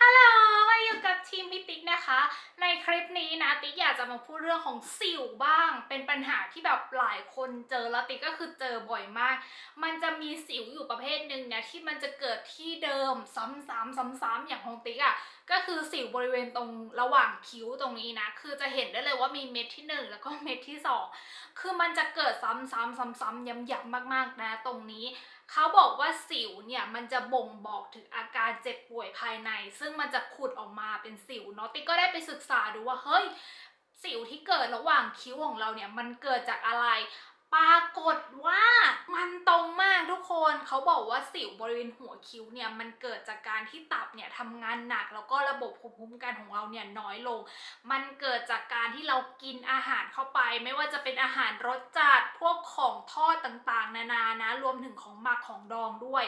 ฮัลโหลมาอยู่กับ ทีมพิติ๊กนะคะ ในคลิปนี้นะติ๊กอยากจะมาพูดเรื่องของสิวบ้าง เป็นปัญหาที่แบบหลายคนเจอแล้วติ๊กก็คือเจอบ่อยมาก มันจะมีสิวอยู่ประเภทหนึ่งเนี่ยที่มันจะเกิดที่เดิมซ้ำๆซ้ำๆอย่างของติ๊กอะ่ะก็คือสิวบริเวณตรงระหว่างคิ้วตรงนี้นะ คือจะเห็นได้เลยว่ามีเม็ดที่หนึ่งแล้วก็เม็ดที่สองคือมันจะเกิดซ้ำๆซ้ำๆย้ำๆมากๆนะตรงนี้เขาบอกว่าสิวเนี่ยมันจะบ่งบอกถึงอาการเจ็บป่วยภายใน ซึ่งมันจะขุดออกมาเป็นสิวเนาะติ๊กก็ได้ไปศึกษาดูว่าเฮ้ยสิวที่เกิดระหว่างคิ้วของเราเนี่ยมันเกิดจากอะไร ปรากฏว่ามันตรงมากทุกคนเขาบอกว่าสิวบริเวณหัวคิ้วเนี่ยมันเกิดจากการที่ตับเนี่ยทำงานหนักแล้วก็ระบบภูมิคุ้มกันของเราเนี่ยน้อยลง มันเกิดจากการที่เรากินอาหารเข้าไป ไม่ว่าจะเป็นอาหารรสจัดพวกของทอดต่างๆ นานานะรวมถึงของหมักของดองด้วย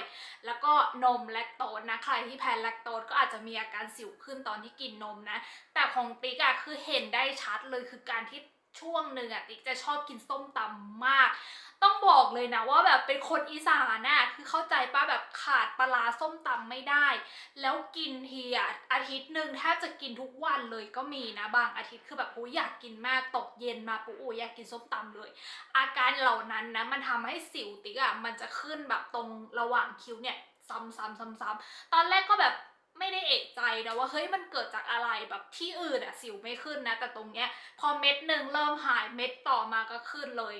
แล้วก็นมแลคโตสนะใครที่แพ้แลคโตสก็อาจจะมีอาการสิวขึ้นตอนที่กินนมนะ แต่ของติ๊กอะคือเห็นได้ชัดเลยคือการที่ ช่วงหนึ่งอะติ๊กจะชอบกินส้มตำมาก ต้องบอกเลยนะว่าแบบเป็นคนอีสานน่ะคือเข้าใจป้าแบบขาดปลาส้มตำไม่ได้ แล้วกินทีอะอาทิตย์หนึ่งแทบจะกินทุกวันเลยก็มีนะบางอาทิตย์คือแบบโอ้ยอยากกินมากตกเย็นมาปุ๊บโอ้ยอยากกินส้มตำเลย อาการเหล่านั้นนะมันทำให้สิวติ๊กอะมันจะขึ้นแบบตรงระหว่างคิ้วเนี่ยซ้ำๆๆๆตอนแรกก็แบบ ไม่ได้เอกใจนะว่าเฮ้ยมันเกิดจากอะไรแบบที่อื่นอะสิวไม่ขึ้นนะ แต่ตรงเนี้ยพอเม็ดหนึ่งเริ่มหายเม็ดต่อมาก็ขึ้นเลย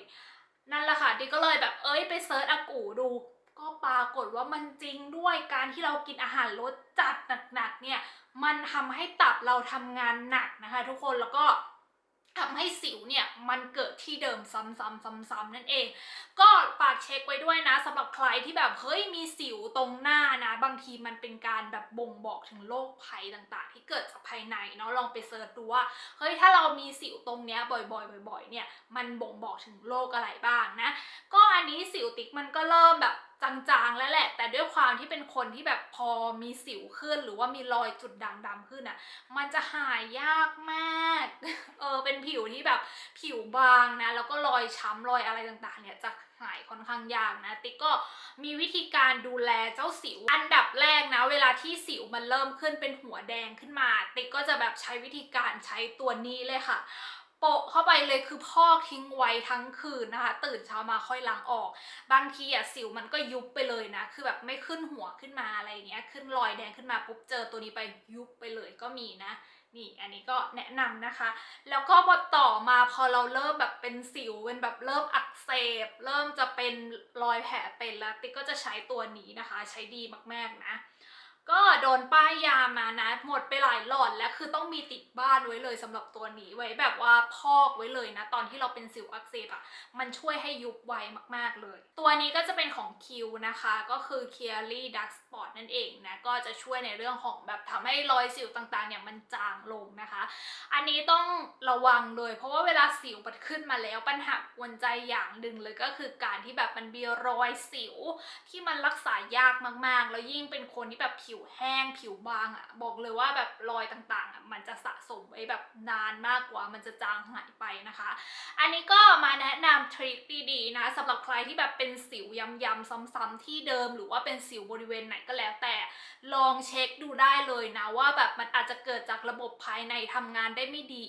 นั่นแหละค่ะดิก็เลยแบบเอ้ยไปเซิร์ชอากูดูก็ปรากฏว่ามันจริงด้วยการที่เรากินอาหารรสจัดหนักๆเนี่ยมันทำให้ตับเราทำงานหนักนะคะ ทุกคนแล้วก็ทำให้สิวเนี่ยมันเกิดที่เดิมซ้ำๆซ้ำๆนั่นเอง ก็ฝากเช็คไว้ด้วยนะสำหรับใครที่แบบเฮ้ยมีสิวตรงหน้าางทีมันเป็นการแบบบ่งบอกถึงโรคภัยต่างๆ ที่เกิดจากภายในเนาะลองไปเสิร์ชดูว่าเฮ้ยถ้าเรามีสิวตรงเนี้ยบ่อยๆ บ่อย ๆ เนี่ยมันบ่งบอกถึงโรคอะไรบ้างนะ ก็อันนี้สิวติ๊กมันก็เริ่มแบบจางๆแล้วแหละ แต่ด้วยความที่เป็นคนที่แบบพอมีสิวขึ้น หรือว่ามีรอยจุดด่างดำขึ้นอะ มันจะหายยากมาก เออเป็นผิวที่แบบผิวบางนะ แล้วก็รอยช้ำรอยอะไรต่างๆ เนี่ยจะหายค่อนข้างยากนะ ติ๊กก็มีวิธีการดูแลเจ้าสิว อันดับแรกนะ เวลาที่สิวมันเริ่มขึ้นเป็นหัวแดงขึ้นมา ติ๊กก็จะแบบใช้วิธีการใช้ตัวนี้เลยค่ะ โปะเข้าไปเลยคือพอกทิ้งไว้ทั้งคืนนะคะ ตื่นเช้ามาค่อยล้างออก บางทีอะสิวมันก็ยุบไปเลยนะ คือแบบไม่ขึ้นหัวขึ้นมาอะไรอย่างเงี้ยขึ้นรอยแดงขึ้นมาปุ๊บเจอตัวนี้ไปยุบไปเลยก็มีนะนี่อันนี้ก็แนะนำนะคะ แล้วก็พอต่อมาพอเราเริ่มแบบเป็นสิวเป็นแบบเริ่มอักเสบ เริ่มจะเป็นรอยแผลเป็นแล้วติ๊กก็จะใช้ตัวนี้นะคะ ใช้ดีมากๆนะ ก็โดนป้ายยามานะหมดไปหลายหลอดแล้วคือต้องมีติดบ้านไว้เลยสำหรับตัวนี้ไว้แบบว่าพอกไว้เลยนะ ตอนที่เราเป็นสิวอักเสบอะ่ะมันช่วยให้ยุบไวมากๆเลย ตัวนี้ก็จะเป็นของคิวนะคะ ก็คือ c e a r y Dark Spot นั่นเองนะ ก็จะช่วยในเรื่องของแบบทำให้รอยสิวต่างๆเนี่ยมันจางลงนะคะ อันนี้ต้องระวังเลย เพราะว่าเวลาสิวมันขึ้นมาแล้วปัญหากวนใจอย่างหนึ่งเลยก็คือการที่แบบมันมีรอยสิวที่มันรักษายากมากๆ แล้วยิ่งเป็นคนที่แบบผิวแห้งผิวบางอะ่ะ บอกเลยว่าแบบรอยต่างๆอะมันจะสะสมไว้แบบนานมากกว่ามันจะจางหายไปนะคะ อันนี้ก็มาแนะนำทริคดีๆนะสำหรับใครที่แบบเป็นสิวย้ำๆซ้ำๆที่เดิม หรือว่าเป็นสิวบริเวณไหนก็แล้ว แต่ลองเช็คดูได้เลยนะว่าแบบมันอาจจะเกิดจากระบบภายในทำงานได้ไม่ดี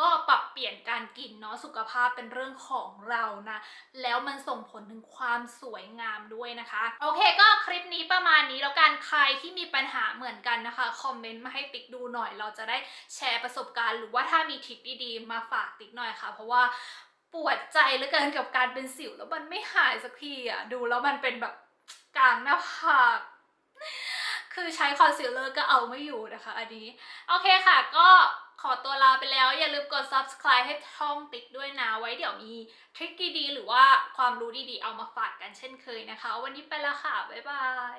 ก็ปรับเปลี่ยนการกินเนาะสุขภาพเป็นเรื่องของเรานะแล้วมันส่งผลถึงความสวยงามด้วยนะคะ โอเคก็คลิปนี้ประมาณนี้แล้วกันใครที่มีปัญหาเหมือนกันนะคะคอมเมนต์มาให้ติ๊กดูหน่อย เราจะได้แชร์ประสบการณ์ หรือว่าถ้ามีทริคดีๆมาฝากติ๊กหน่อยค่ะ เพราะว่าปวดใจเหลือเกินกับการเป็นสิวแล้วมันไม่หายสักทีอะดูแล้วมันเป็นแบบกลางหน้าผากคือใช้คอนซีลเลอร์ก็เอาไม่อยู่นะคะ อันนี้ โอเคค่ะ ก็ขอตัวลาไปแล้ว อย่าลืมกด subscribe ให้ช่องติ๊กด้วยนะ ไว้เดี๋ยวมีทริคดีๆ หรือว่าความรู้ดีๆ เอามาฝากกันเช่นเคยนะคะ วันนี้ไปและค่ะ บ๊ายบาย